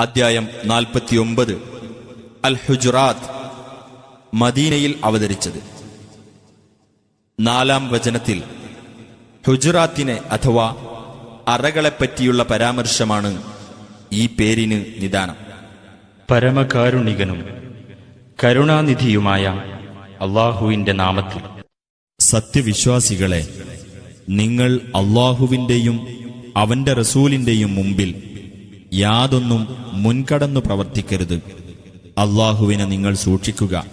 അദ്ധ്യായം നാൽപ്പത്തിയൊമ്പത്. അൽ ഹുജുറാത്ത് മദീനയിൽ അവതരിച്ചത്. നാലാം വചനത്തിൽ ഹുജുറാത്തിനെ അഥവാ അറകളെപ്പറ്റിയുള്ള പരാമർശമാണ് ഈ പേരിന് നിദാനം. പരമകാരുണികനും കരുണാനിധിയുമായ അള്ളാഹുവിന്റെ നാമത്തിൽ. സത്യവിശ്വാസികളെ നിങ്ങൾ അള്ളാഹുവിന്റെയും അവന്റെ റസൂലിന്റെയും മുമ്പിൽ യാതൊന്നും മുൻകടന്നു പ്രവർത്തിക്കരുത്. അള്ളാഹുവിനെ നിങ്ങൾ സൂക്ഷിക്കുക.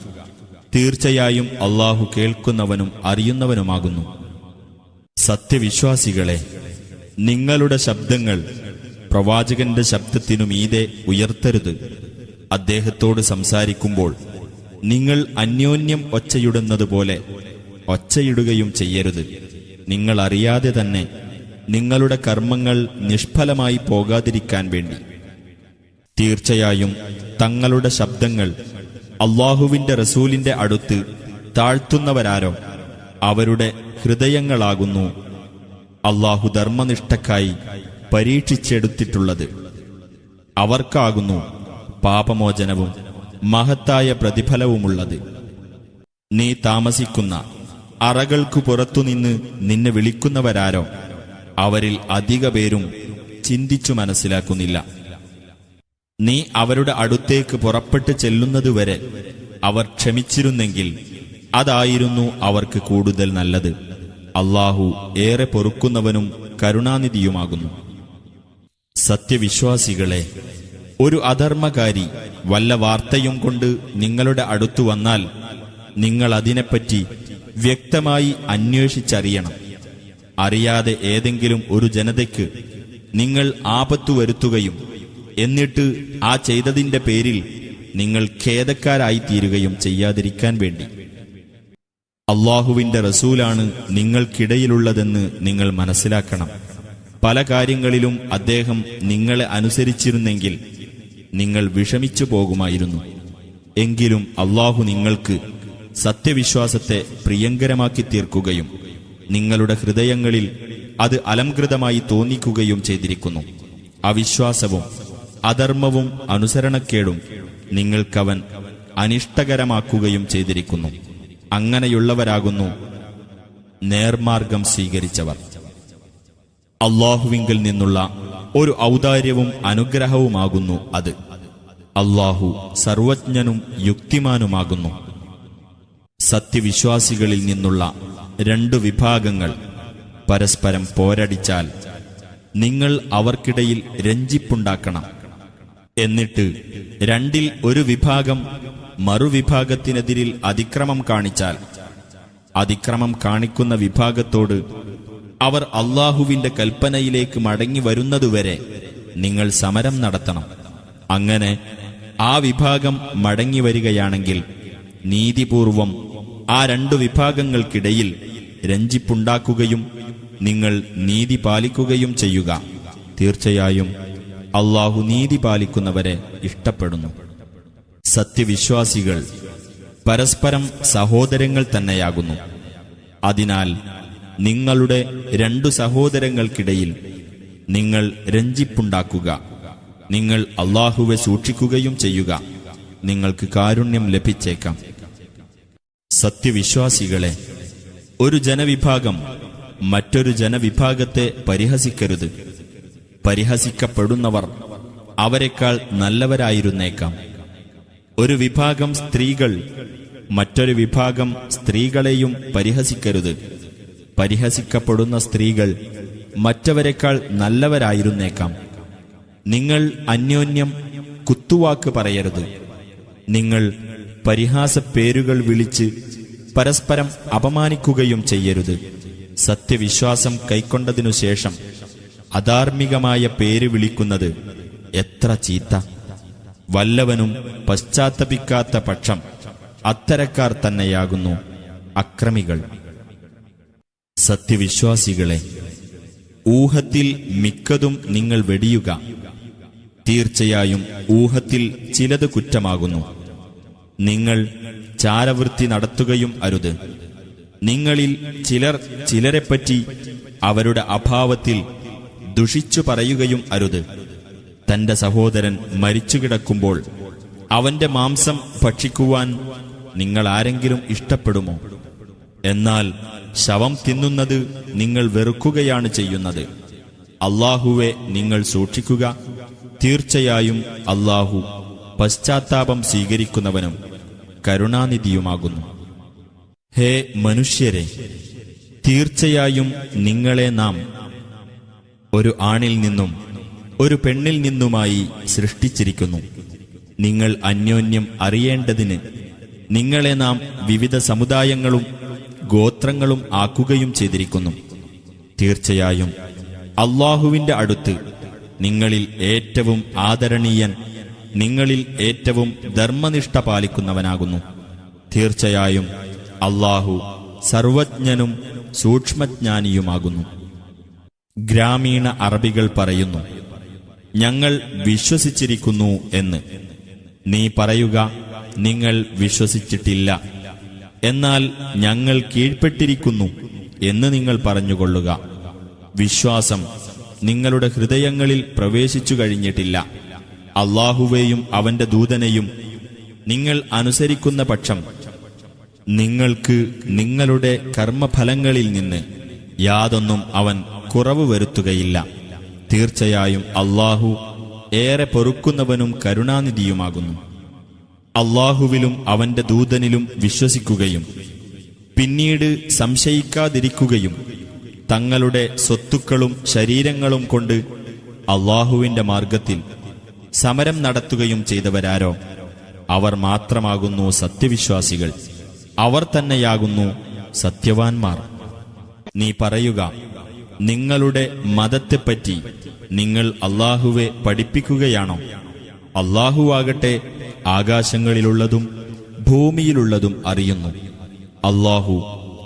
തീർച്ചയായും അള്ളാഹു കേൾക്കുന്നവനും അറിയുന്നവനുമാകുന്നു. സത്യവിശ്വാസികളെ നിങ്ങളുടെ ശബ്ദങ്ങൾ പ്രവാചകന്റെ ശബ്ദത്തിനു മീതെ ഉയർത്തരുത്. അദ്ദേഹത്തോട് സംസാരിക്കുമ്പോൾ നിങ്ങൾ അന്യോന്യം ഒച്ചയിടുന്നതുപോലെ ഒച്ചയിടുകയും ചെയ്യരുത്. നിങ്ങൾ അറിയാതെ തന്നെ നിങ്ങളുടെ കർമ്മങ്ങൾ നിഷ്ഫലമായി പോകാതിരിക്കാൻ വേണ്ടി. തീർച്ചയായും തങ്ങളുടെ ശബ്ദങ്ങൾ അള്ളാഹുവിന്റെ റസൂലിന്റെ അടുത്ത് താഴ്ത്തുന്നവരാരോ അവരുടെ ഹൃദയങ്ങളാകുന്നു അള്ളാഹു ധർമ്മനിഷ്ഠക്കായി പരീക്ഷിച്ചെടുത്തിട്ടുള്ളത്. അവർക്കാകുന്നു പാപമോചനവും മഹത്തായ പ്രതിഫലവുമുള്ളത്. നീ താമസിക്കുന്ന അറകൾക്കു പുറത്തുനിന്ന് നിന്നെ വിളിക്കുന്നവരാരോ അവരിൽ അധിക പേരും ചിന്തിച്ചു മനസ്സിലാക്കുന്നില്ല. നീ അവരുടെ അടുത്തേക്ക് പുറപ്പെട്ടു ചെല്ലുന്നതുവരെ അവർ ക്ഷമിച്ചിരുന്നെങ്കിൽ അതായിരുന്നു അവർക്ക് കൂടുതൽ നല്ലത്. അള്ളാഹു ഏറെ പൊറുക്കുന്നവനും കരുണാനിധിയുമാകുന്നു. സത്യവിശ്വാസികളെ ഒരു അധർമ്മകാരി വല്ല വാർത്തയും കൊണ്ട് നിങ്ങളുടെ അടുത്തു വന്നാൽ നിങ്ങൾ അതിനെപ്പറ്റി വ്യക്തമായി അന്വേഷിച്ചറിയണം. അറിയാതെ ഏതെങ്കിലും ഒരു ജനതയ്ക്ക് നിങ്ങൾ ആപത്തു വരുത്തുകയും എന്നിട്ട് ആ ചെയ്തതിന്റെ പേരിൽ നിങ്ങൾ ഖേദക്കാരായി തീരുകയും ചെയ്യാതിരിക്കാൻ വേണ്ടി. അള്ളാഹുവിന്റെ റസൂലാണ് നിങ്ങൾക്കിടയിലുള്ളതെന്ന് നിങ്ങൾ മനസ്സിലാക്കണം. പല കാര്യങ്ങളിലും അദ്ദേഹം നിങ്ങളെ അനുസരിച്ചിരുന്നെങ്കിൽ നിങ്ങൾ വിഷമിച്ചു പോകുമായിരുന്നു. എങ്കിലും അള്ളാഹു നിങ്ങൾക്ക് സത്യവിശ്വാസത്തെ പ്രിയങ്കരമാക്കി തീർക്കുകയും നിങ്ങളുടെ ഹൃദയങ്ങളിൽ അത് അലംകൃതമായി തോന്നിക്കുകയും ചെയ്തിരിക്കുന്നു. അവിശ്വാസവും അധർമ്മവും അനുസരണക്കേടും നിങ്ങൾക്കവൻ അനിഷ്ടകരമാക്കുകയും ചെയ്തിരിക്കുന്നു. അങ്ങനെയുള്ളവരാകുന്നു നേർമാർഗം സ്വീകരിച്ചവർ. അള്ളാഹുവിങ്കിൽ നിന്നുള്ള ഒരു ഔദാര്യവും അനുഗ്രഹവുമാകുന്നു അത്. അള്ളാഹു സർവജ്ഞനും യുക്തിമാനുമാകുന്നു. സത്യവിശ്വാസികളിൽ നിന്നുള്ള രണ്ടു വിഭാഗങ്ങൾ പരസ്പരം പോരടിച്ചാൽ നിങ്ങൾ അവർക്കിടയിൽ രഞ്ജിപ്പുണ്ടാക്കണം. എന്നിട്ട് രണ്ടിൽ ഒരു വിഭാഗം മറുവിഭാഗത്തിനെതിരിൽ അതിക്രമം കാണിച്ചാൽ അതിക്രമം കാണിക്കുന്ന വിഭാഗത്തോട് അവർ അള്ളാഹുവിന്റെ കൽപ്പനയിലേക്ക് മടങ്ങി വരുന്നതുവരെ നിങ്ങൾ സമരം നടത്തണം. അങ്ങനെ ആ വിഭാഗം മടങ്ങി വരികയാണെങ്കിൽ നീതിപൂർവം ആ രണ്ടു വിഭാഗങ്ങൾക്കിടയിൽ രഞ്ജിപ്പുണ്ടാക്കുകയും നിങ്ങൾ നീതി പാലിക്കുകയും ചെയ്യുക. തീർച്ചയായും അള്ളാഹു നീതി പാലിക്കുന്നവരെ ഇഷ്ടപ്പെടുന്നു. സത്യവിശ്വാസികൾ പരസ്പരം സഹോദരങ്ങൾ തന്നെയാകുന്നു. അതിനാൽ നിങ്ങളുടെ രണ്ടു സഹോദരങ്ങൾക്കിടയിൽ നിങ്ങൾ രഞ്ജിപ്പുണ്ടാക്കുക. നിങ്ങൾ അള്ളാഹുവെ സൂക്ഷിക്കുകയും ചെയ്യുക. നിങ്ങൾക്ക് കാരുണ്യം ലഭിച്ചേക്കാം. സത്യവിശ്വാസികളെ ഒരു ജനവിഭാഗം മറ്റൊരു ജനവിഭാഗത്തെ പരിഹസിക്കരുത്. പരിഹസിക്കപ്പെടുന്നവർ അവരെക്കാൾ നല്ലവരായിരുന്നേക്കാം. ഒരു വിഭാഗം സ്ത്രീകൾ മറ്റൊരു വിഭാഗം സ്ത്രീകളെയും പരിഹസിക്കരുത്. പരിഹസിക്കപ്പെടുന്ന സ്ത്രീകൾ മറ്റവരെക്കാൾ നല്ലവരായിരുന്നേക്കാം. നിങ്ങൾ അന്യോന്യം കുത്തുവാക്ക് പറയരുത്. നിങ്ങൾ പരിഹാസപ്പേരുകൾ വിളിച്ച് പരസ്പരം അപമാനിക്കുകയും ചെയ്യരുത്. സത്യവിശ്വാസം കൈക്കൊണ്ടതിനു ശേഷം അധാർമികമായ പേര് വിളിക്കുന്നത് എത്ര ചീത്ത. വല്ലവനും പശ്ചാത്തപിക്കാത്ത പക്ഷം അത്തരക്കാർ തന്നെയാകുന്നു അക്രമികൾ. സത്യവിശ്വാസികളെ ഊഹത്തിൽ മിക്കതും നിങ്ങൾ വെടിയുക. തീർച്ചയായും ഊഹത്തിൽ ചിലത് കുറ്റമാകുന്നു. നിങ്ങൾ ചാരവൃത്തി നടത്തുകയും അരുത്. നിങ്ങളിൽ ചിലർ ചിലരെപ്പറ്റി അവരുടെ അഭാവത്തിൽ ദുഷിച്ചു പറയുകയും അരുത്. തന്റെ സഹോദരൻ മരിച്ചു കിടക്കുമ്പോൾ അവന്റെ മാംസം ഭക്ഷിക്കുവാൻ നിങ്ങൾ ആരെങ്കിലും ഇഷ്ടപ്പെടുമോ? എന്നാൽ ശവം തിന്നുന്നത് നിങ്ങൾ വെറുക്കുകയാണ് ചെയ്യുന്നത്. അള്ളാഹുവെ നിങ്ങൾ സൂക്ഷിക്കുക. തീർച്ചയായും അള്ളാഹു പശ്ചാത്താപം സ്വീകരിക്കുന്നവനും കരുണാനിധിയുമാകുന്നു. ഹേ മനുഷ്യരെ തീർച്ചയായും നിങ്ങളെ നാം ഒരു ആണിൽ നിന്നും ഒരു പെണ്ണിൽ നിന്നുമായി സൃഷ്ടിച്ചിരിക്കുന്നു. നിങ്ങൾ അന്യോന്യം അറിയേണ്ടതിന് നിങ്ങളെ നാം വിവിധ സമുദായങ്ങളും ഗോത്രങ്ങളും ആക്കുകയും ചെയ്തിരിക്കുന്നു. തീർച്ചയായും അള്ളാഹുവിന്റെ അടുത്ത് നിങ്ങളിൽ ഏറ്റവും ആദരണീയൻ നിങ്ങളിൽ ഏറ്റവും ധർമ്മനിഷ്ഠ പാലിക്കുന്നവനാകുന്നു. തീർച്ചയായും അള്ളാഹു സർവജ്ഞനും സൂക്ഷ്മജ്ഞാനിയുമാകുന്നു. ഗ്രാമീണ അറബികൾ പറയുന്നു ഞങ്ങൾ വിശ്വസിച്ചിരിക്കുന്നു എന്ന്. നീ പറയുക നിങ്ങൾ വിശ്വസിച്ചിട്ടില്ല. എന്നാൽ ഞങ്ങൾ കീഴ്പ്പെട്ടിരിക്കുന്നു എന്ന് നിങ്ങൾ പറഞ്ഞുകൊള്ളുക. വിശ്വാസം നിങ്ങളുടെ ഹൃദയങ്ങളിൽ പ്രവേശിച്ചു കഴിഞ്ഞിട്ടില്ല. അള്ളാഹുവേയും അവന്റെ ദൂതനെയും നിങ്ങൾ അനുസരിക്കുന്ന പക്ഷം നിങ്ങൾക്ക് നിങ്ങളുടെ കർമ്മഫലങ്ങളിൽ നിന്ന് യാതൊന്നും അവൻ കുറവ് വരുത്തുകയില്ല. തീർച്ചയായും അള്ളാഹു ഏറെ പൊറുക്കുന്നവനും കരുണാനിധിയുമാകുന്നു. അള്ളാഹുവിലും അവന്റെ ദൂതനിലും വിശ്വസിക്കുകയും പിന്നീട് സംശയിക്കാതിരിക്കുകയും തങ്ങളുടെ സ്വത്തുക്കളും ശരീരങ്ങളും കൊണ്ട് അള്ളാഹുവിന്റെ മാർഗത്തിൽ സമരം നടത്തുകയും ചെയ്തവരാരോ? അവർ മാത്രമാകുന്നു സത്യവിശ്വാസികൾ. അവർ തന്നെയാകുന്നു സത്യവാൻമാർ. നീ പറയുക നിങ്ങളുടെ മതത്തെപ്പറ്റി നിങ്ങൾ അള്ളാഹുവെ പഠിപ്പിക്കുകയാണോ? അള്ളാഹുവാകട്ടെ ആകാശങ്ങളിലുള്ളതും ഭൂമിയിലുള്ളതും അറിയുന്നു. അള്ളാഹു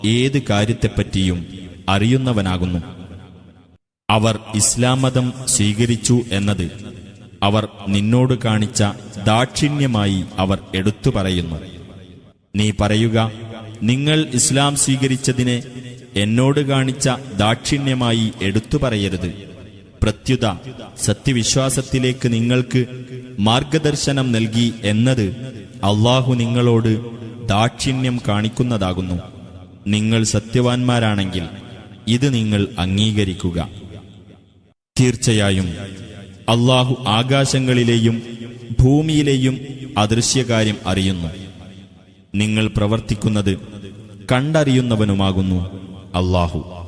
ഏത് കാര്യത്തെപ്പറ്റിയും അറിയുന്നവനാകുന്നു. അവർ ഇസ്ലാം മതം സ്വീകരിച്ചു എന്നത് അവർ നിന്നോട് കാണിച്ച ദാക്ഷിണ്യമായി അവർ എടുത്തു പറയുന്നു. നീ പറയുക നിങ്ങൾ ഇസ്ലാം സ്വീകരിച്ചതിനെ എന്നോട് കാണിച്ച ദാക്ഷിണ്യമായി എടുത്തു പറയരുത്. പ്രത്യുത സത്യവിശ്വാസത്തിലേക്ക് നിങ്ങൾക്ക് മാർഗദർശനം നൽകി എന്നത് അള്ളാഹു നിങ്ങളോട് ദാക്ഷിണ്യം കാണിക്കുന്നതാകുന്നു. നിങ്ങൾ സത്യവാൻമാരാണെങ്കിൽ ഇത് നിങ്ങൾ അംഗീകരിക്കുക. തീർച്ചയായും അള്ളാഹു ആകാശങ്ങളിലെയും ഭൂമിയിലെയും അദൃശ്യകാര്യം അറിയുന്നു. നിങ്ങൾ പ്രവർത്തിക്കുന്നത് കണ്ടറിയുന്നവനുമാകുന്നു അള്ളാഹു.